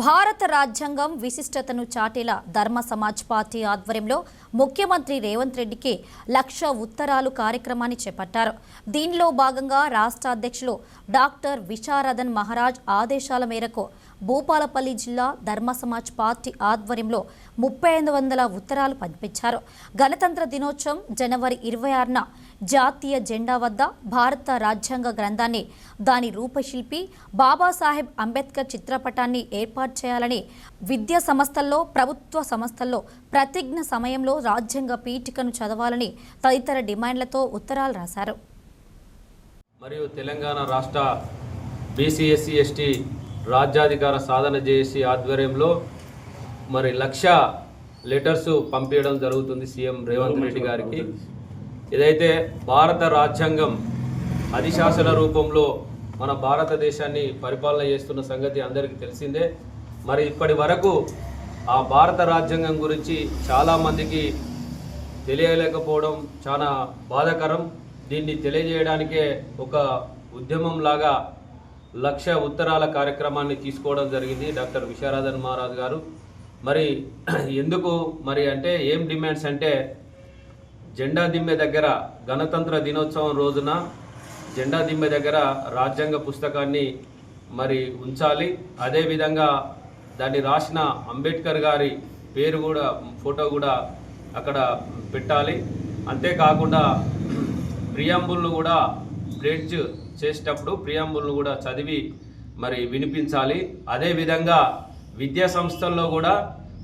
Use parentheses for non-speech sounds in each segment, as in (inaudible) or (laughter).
భారత రాజ్యాంగం విశిష్టతను చాటేలా ధర్మ సమాజ్ పార్టీ ఆధ్వర్యంలో ముఖ్యమంత్రి రేవంత్ రెడ్డికి లక్ష ఉత్తరాలు కార్యక్రమాన్ని చేపట్టారు. దీనిలో భాగంగా రాష్ట్ర అధ్యక్షులు డాక్టర్ విశారదన్ మహారాజ్ ఆదేశాల మేరకు భూపాలపల్లి జిల్లా ధర్మ సమాజ్ పార్టీ ఆధ్వర్యంలో ముప్పై ఐదు వందల ఉత్తరాలు పంపించారు. గణతంత్ర దినోత్సవం జనవరి ఇరవై ఆరున జాతీయ జెండా వద్ద భారత రాజ్యాంగ గ్రంథాన్ని దాని రూపశిల్పి బాబాసాహెబ్ అంబేద్కర్ చిత్రపటాన్ని ఏర్పాటు చేయాలని విద్యా సంస్థల్లో ప్రభుత్వ సంస్థల్లో ప్రతిజ్ఞ సమయంలో రాజ్యాంగ పీఠికను చదవాలని తదితర డిమాండ్లతో ఉత్తరాలు రాశారు. మరియు తెలంగాణ రాష్ట్ర బీసీఎస్సీ ఎస్టీ రాజ్యాధికార సాధన చేసి ఆధ్వర్యంలో మరి లక్ష లెటర్స్ పంపించడం జరుగుతుంది సీఎం రేవంత్ రెడ్డి గారికి. ఏదైతే భారత రాజ్యాంగం అధిశాసన రూపంలో మన భారతదేశాన్ని పరిపాలన చేస్తున్న సంగతి అందరికీ తెలిసిందే. మరి ఇప్పటి వరకు ఆ భారత రాజ్యాంగం గురించి చాలామందికి తెలియలేకపోవడం చాలా బాధాకరం. దీన్ని తెలియజేయడానికే ఒక ఉద్యమం లాగా లక్ష ఉత్తరాల కార్యక్రమాన్ని తీసుకోవడం జరిగింది డాక్టర్ విశారాధన్ మహారాజ్ గారు. మరి (clears throat) ఎందుకు? మరి అంటే ఏం డిమాండ్స్ అంటే జెండా దిమ్మె దగ్గర గణతంత్ర దినోత్సవం రోజున జెండా దిమ్మె దగ్గర రాజ్యాంగ పుస్తకాన్ని మరి ఉంచాలి. అదేవిధంగా దాన్ని రాసిన అంబేద్కర్ గారి పేరు కూడా ఫోటో కూడా అక్కడ పెట్టాలి. అంతేకాకుండా ప్రియాంబుల్ను కూడా ప్లేడ్జ్ చేసేటప్పుడు ప్రియాంబుల్ను కూడా చదివి మరి వినిపించాలి. అదేవిధంగా విద్యా సంస్థల్లో కూడా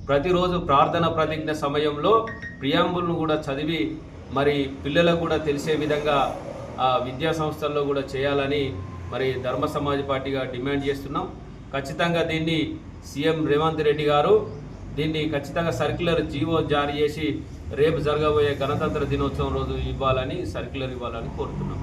ప్రతిరోజు ప్రార్థన ప్రతిజ్ఞ సమయంలో ప్రియాంబుల్ను కూడా చదివి మరి పిల్లలకు కూడా తెలిసే విధంగా ఆ విద్యా సంస్థల్లో కూడా చేయాలని మరి ధర్మ సమాజ్ పార్టీగా డిమాండ్ చేస్తున్నాం. ఖచ్చితంగా దీన్ని సీఎం రేవంత్ రెడ్డి గారు దీన్ని ఖచ్చితంగా సర్క్యులర్ జీవో జారీ చేసి రేపు జరగబోయే గణతంత్ర దినోత్సవం రోజు ఇవ్వాలని సర్క్యులర్ ఇవ్వాలని కోరుతున్నాం.